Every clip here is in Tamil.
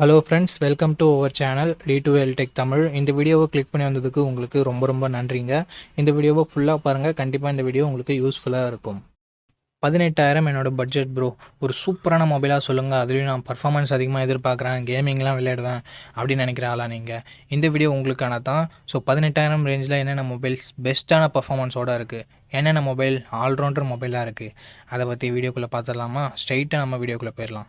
Hello friends welcome to our channel T two L tech Tamil இந்த வீடியோவை கிளிக் பண்ணி வந்ததுக்கு உங்களுக்கு ரொம்ப ரொம்ப நன்றிங்க. இந்த வீடியோவை ஃபுல்லாக பாருங்கள் கண்டிப்பாக இந்த வீடியோ உங்களுக்கு யூஸ்ஃபுல்லாக இருக்கும். பதினெட்டாயிரம் என்னோட பட்ஜெட் ப்ரோ ஒரு சூப்பரான மொபைலாக சொல்லுங்கள் அதுலேயும் நான் பர்ஃபார்மன்ஸ் அதிகமாக எதிர்பார்க்குறேன் கேமிங்லாம் விளையாடுவேன் அப்படின்னு நினைக்கிற ஆளா நீங்கள் இந்த வீடியோ உங்களுக்கான தான். ஸோ பதினெட்டாயிரம் ரேஞ்சில் என்னென்ன மொபைல்ஸ் பெஸ்ட்டான பர்ஃபார்மன்ஸோடு இருக்குது என்னென்ன மொபைல் ஆல்ரவுண்டர் மொபைலாக இருக்குது அதை பற்றி வீடியோக்குள்ளே பார்த்துடலாமா? ஸ்ட்ரைட்டாக நம்ம வீடியோக்குள்ளே போயிடலாம்.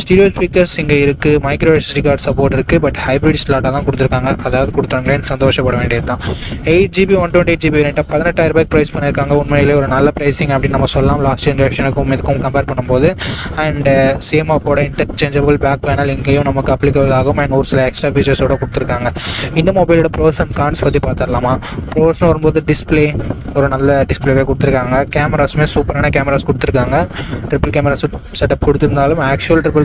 ஸ்டீரியோ ஸ்பீக்கர்ஸ் இங்கே இருக்குது மைக்ரோ எஸ்டி கார்டு சப்போர்ட் இருக்குது பட் ஹைப்ரிட் ஸ்லாட்டாக தான் கொடுத்துருக்காங்க. அதாவது கொடுத்தாங்களேன்னு சந்தோஷப்பட வேண்டியது தான். Eight GB one twenty eight GB ரெண்டாக பதினெட்டாயிரம் ரூபாய்க்கு ப்ரைஸ் பண்ணியிருக்காங்க. உண்மையிலே ஒரு நல்ல ப்ரைஸிங் அப்படின்னு நம்ம சொல்லலாம். லாஸ்ட் ஜென்ரேஷனுக்கும் இதுக்கும் கம்பேர் பண்ணும்போது. அண்ட் சேம் ஆஃபோட இன்டர்சேஞ்சபிள் பேக் பேனல் இங்கேயும் நமக்கு அப்ளிகபிள் ஆகும். அண்ட் ஒரு சில எக்ஸ்ட்ரா ஃபீச்சர்ஸோட கொடுத்துருக்காங்க. இந்த மொபைலோட ப்ரோஸ் அண்ட் கான்ஸ் பற்றி பார்த்துடலாமா? ப்ரோஸ்னு வரும்போது டிஸ்பிளே ஒரு நல்ல டிஸ்பிளேவே கொடுத்துருக்காங்க. கேமராஸுமே சூப்பரான கேமராஸ் கொடுத்துருக்காங்க. ட்ரிபிள் கேமரா செட்டப் கொடுத்துருந்தாலும் ஆக்சுவல் ட்ரிபிள்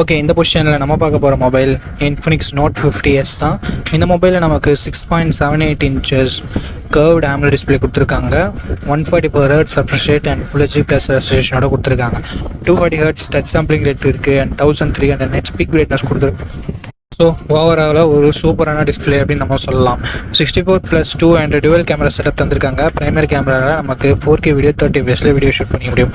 ஓகே இந்த பொசிஷனில் நம்ம பார்க்க போகிற mobile Infinix note fifty S தான். இந்த மொபைலில் நமக்கு six point seven eight inches curved AMOLED display கொடுத்துருக்காங்க. One forty four hertz refresh rate and full HD plus ரெஸ்ட்ரேஷனோட கொடுத்துருக்காங்க. Two forty hertz touch sampling rate இருக்குது and thousand three hundred nit peak brightness கொடுத்துருக்கு. ஸோ ஓவராலாக ஒரு சூப்பரான டிஸ்பிளே அப்படின்னு நம்ம சொல்லலாம். Sixty four plus two and dual camera setup தந்திருக்காங்க ப்ரைமரி கேமராவில் நமக்கு ஃபோர் கே வீடியோ தேர்ட்டி ஃபேஸில் வீடியோ ஷூட் பண்ணிக்க முடியும்.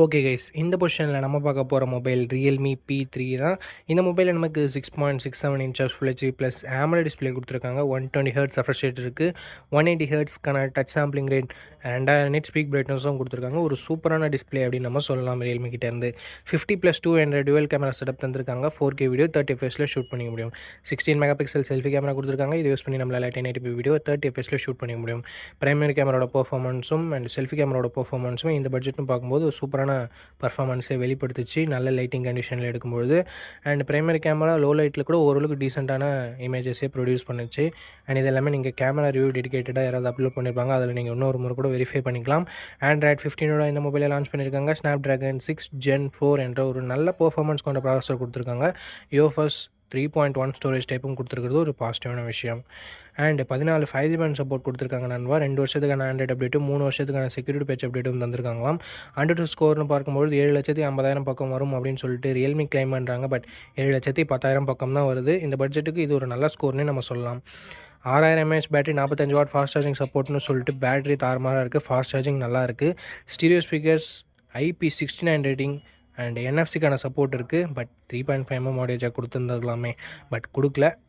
ஓகே கைஸ் இந்த பொசிஷனில் நம்ம பார்க்க போகிற மொபைல் ரியல்மி பி த்ரீ தான். இந்த மொபைலில் நமக்கு six point six seven inches full HD plus AMOLED display கொடுத்துருக்காங்க. One twenty hertz refresh rate இருக்குது ஒன் எயிட்டி ஹர்ட்ஸ்க்கான டச் சாம்பிளிங் ரேட் ரெண்டாயிரம் நெட் uh, ஸ்பீக் பிரைட்னஸும் கொடுத்துருக்காங்க. ஒரு சூப்பரான டிஸ்பிளே அப்படின்னு நம்ம சொல்லலாம். ரியல்மி கிட்டேருந்து fifty plus two hundred dual camera setup தந்திருக்காங்க. ஃபோர் கே வீடியோ தேர்ட்டி எஃப்எஸில் ஷூட் பண்ணிக்க முடியும். Sixteen mega pixel selfie camera கொடுத்துருக்காங்க. இது யூஸ் பண்ணி நம்மளால் டென் எயிட்டி வீடியோ தேர்ட்டி எஃப்எஸில் ஷூட் பண்ணிக்க முடியும். பிரைமரி கேமராவோட பர்ஃபார்மன்ஸும் அண்ட் செல்ஃபி கேமராவோட பர்ஃபார்மன்ஸும் இந்த பட்ஜெட்னு பார்க்கும்போது ஒரு சூப்பரான பர்ஃபார்மன்ஸை வெளிப்படுத்துச்சு. நல்ல லைட்டிங் கண்டிஷனில் எடுக்கும்போது அண்ட் பிரைமரி கேமரா லோ லைட்டில் கூட ஓரளவுக்கு டீசெண்டான இமேஜஸே ப்ரொடியூஸ் பண்ணுச்சு. அண்ட் இது எல்லாமே நீங்கள் கேமரா ரிவ்யூ டெடிக்கேட்டடாக யாராவது அப்லோட் பண்ணியிருப்பாங்க அதில் நீங்கள் இன்னொரு முறை கூட வெரிஃபை பண்ணிக்கலாம். ஆண்ட்ராய்ட் ஃபிஃப்டீனோட இந்த மொபைலை லான்ச் பண்ணியிருக்காங்க Snapdragon six gen four என்ற ஒரு நல்ல பர்ஃபார்மன்ஸ் கொண்ட ப்ராசஸர் கொடுத்துருக்காங்க. UFS three point one storage டைப்பும் கொடுத்துருக்கிறது. ஒரு பாசிட்டிவான விஷயம். அண்ட் பதினாலு ஃபைவ் ஜி பேண்ட் சப்போர்ட் கொடுத்துருக்காங்க நண்பா. ரெண்டு வருஷத்துக்கான ஆண்ட்ராய்ட் அப்டேட்டும் மூணு வருஷத்துக்கான செக்யூரிட்டி பேட்ச் அப்டேட்டும் தந்திருக்காங்களாம். ஹண்ட்ரட் டூ ஸ்கோர்னு பார்க்கும்போது ஏழு லட்சத்தி ஐம்பதாயிரம் பக்கம் வரும் அப்படின்னு சொல்லிட்டு ரியல்மி கிளைம் பண்ணுறாங்க பட் ஏழு லட்சத்தி பத்தாயிரம் பக்கம் தான் வருது. இந்த பட்ஜெட்டுக்கு இது ஒரு நல்ல ஸ்கோர்னே நம்ம சொல்லலாம். ஆறாயிரம் எம்ஏஹெச் பேட்டரி நாற்பத்தஞ்சு வாட் ஃபாஸ்ட் சார்ஜிங் சப்போர்ட்னு சொல்லிட்டு பேட்டரி தாரமாக இருக்குது ஃபாஸ்ட் சார்ஜிங் நல்லா இருக்குது stereo speakers IP sixty nine rating and என்எஃப்சிக்கான support இருக்குது but three point five mm மாடேஜாக கொடுத்துருந்துருக்கலாமே பட் கொடுக்கல.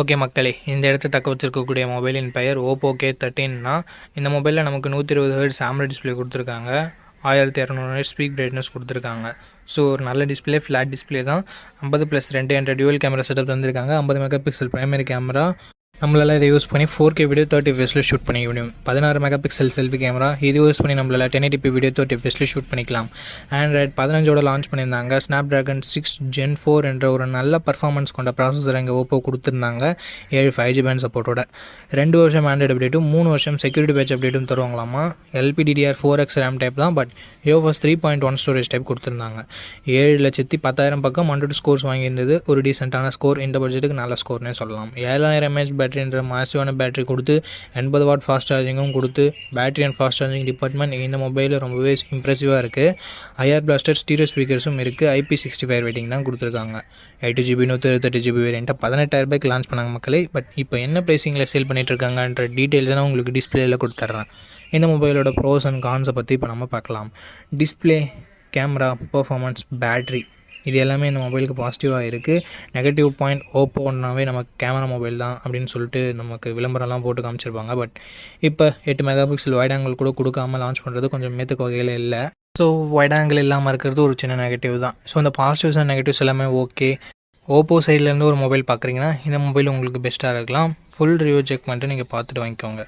ஓகே மக்களே இந்த இடத்த தக்க வச்சுருக்கக்கூடிய மொபைலின் பெயர் ஓப்போ கே தேர்ட்டின்னா இந்த மொபைலில் நமக்கு நூற்றி இருபது ஹெர்ட்ஸ் ஆம்ரா டிஸ்பிளே கொடுத்துருக்காங்க. ஆயிரத்தி இரநூறு ஸ்பீக் பிரைட்னஸ் கொடுத்துருக்காங்க. ஸோ ஒரு நல்ல டிஸ்பிளே ஃப்ளாட் டிஸ்பிளே தான். ஐம்பது ப்ளஸ் ரெண்டு என்ற டியூவல் கேமரா செட்டப் தந்திருக்காங்க. ஐம்பது மெகா பிக்சல் ப்ரைமரி கேமரா நம்மளால் இதை யூஸ் பண்ணி ஃபோர் கே வீடியோ தேர்ட்டி ஃபேஸில் ஷூட் பண்ணிக்க முடியும். பதினாறு மெகா பிக்சல் செல்ஃபி கேமரா இது யூஸ் பண்ணி நம்மளால் டென் எயிட்டி வீடியோ தேர்ட்டி ஃபேஸில் ஷூட் பண்ணிக்கலாம். ஆண்ட்ராய்ட் பதினஞ்சோட லான்ச் பண்ணியிருந்தாங்க. Snapdragon six gen four என்ற ஒரு நல்ல பர்ஃபார்மன்ஸ் கொண்ட ப்ராசஸர் எங்கள் ஓப்போ கொடுத்துருந்தாங்க. ஏழு ஃபைவ் ஜி பேண்ட் சப்போர்ட்டோட ரெண்டு வருஷம் ஆண்ட்ராய்டு அப்டேட்டும் மூணு வருஷம் செக்யூரிட்டி பேட்ச் அப்டேட்டும் தருவாங்களாமா? LPDDR four X RAM type தான் but UFS three point one storage type கொடுத்துருந்தாங்க. ஏழு லட்சத்தி பத்தாயிரம் பக்கம் ஹண்ட்ரட் ஸ்கோர்ஸ் வாங்கியிருந்தது. ஒரு டீசெண்டான ஸ்கோர் இந்த பட்ஜெட்டுக்கு நல்ல ஸ்கோர்னே சொல்லலாம். ஏழாயிரம் எம்ஏஹெச் பேட்டரி பேட்டரின்ற மாசிவான பேட்டரி கொடுத்து எண்பது வாட் ஃபாஸ்ட் சார்ஜிங்கும் கொடுத்து battery and fast charging department இந்த மொபைலில் ரொம்பவே இம்ப்ரெசிவாக இருக்குது ஐஆர் பிளாஸ்டர் ஸ்டீரியோ ஸ்பீக்கர்ஸும் இருக்குது ஐபி சிக்ஸ்டி ஃபைவ் ரேட்டிங் தான் கொடுத்துருக்காங்க. எயிட்டு ஜிபி நூற்றி இருபத்தெட்டு ஜிபி வேரியண்ட்டை பதினெட்டாயிரம் ரூபாய்க்கு லான்ச் பண்ணாங்க மக்களே. பட் இப்போ என்ன ப்ரைஸிங்கில் சேல் பண்ணிட்டு இருக்காங்கன்ற டீட்டெயில்ஸ் நான் உங்களுக்கு டிஸ்பிளேயில் கொடுத்துட்றேன் இந்த மொபைலோட ப்ரோஸ் அண்ட் கான்ஸை பற்றி இப்போ நம்ம பார்க்கலாம். டிஸ்பிளே கேமரா பர்ஃபாமன்ஸ் பேட்ரி இது எல்லாமே இந்த மொபைலுக்கு பாசிட்டிவாக இருக்குது நெகட்டிவ் பாயிண்ட் ஓப்போன்னாவே நமக்கு கேமரா மொபைல் தான் அப்படின்னு சொல்லிட்டு நமக்கு விளம்பரம்லாம் போட்டு காமிச்சிருப்பாங்க. பட் இப்போ எட்டு மெகா பிக்சல் வைட் ஆங்கிள் கூட கொடுக்காம லான்ச் பண்ணுறது கொஞ்சம் மேத்துக்கு வகையில் இல்லை. ஸோ வைட் ஆங்கிள் இல்லாமல் இருக்கிறது ஒரு சின்ன நெகட்டிவ் தான். ஸோ இந்த பாசிட்டிவ்ஸ் அண்ட் நெகட்டிவ்ஸ் எல்லாமே ஓகே ஓப்போ சைட்லேருந்து ஒரு மொபைல் பார்க்குறீங்கன்னா இந்த மொபைல் உங்களுக்கு பெஸ்ட்டாக இருக்கலாம். ஃபுல் ரிவ்யூ செக் பண்ணிட்டு நீங்கள் பார்த்துட்டு வாங்கிக்கோங்க.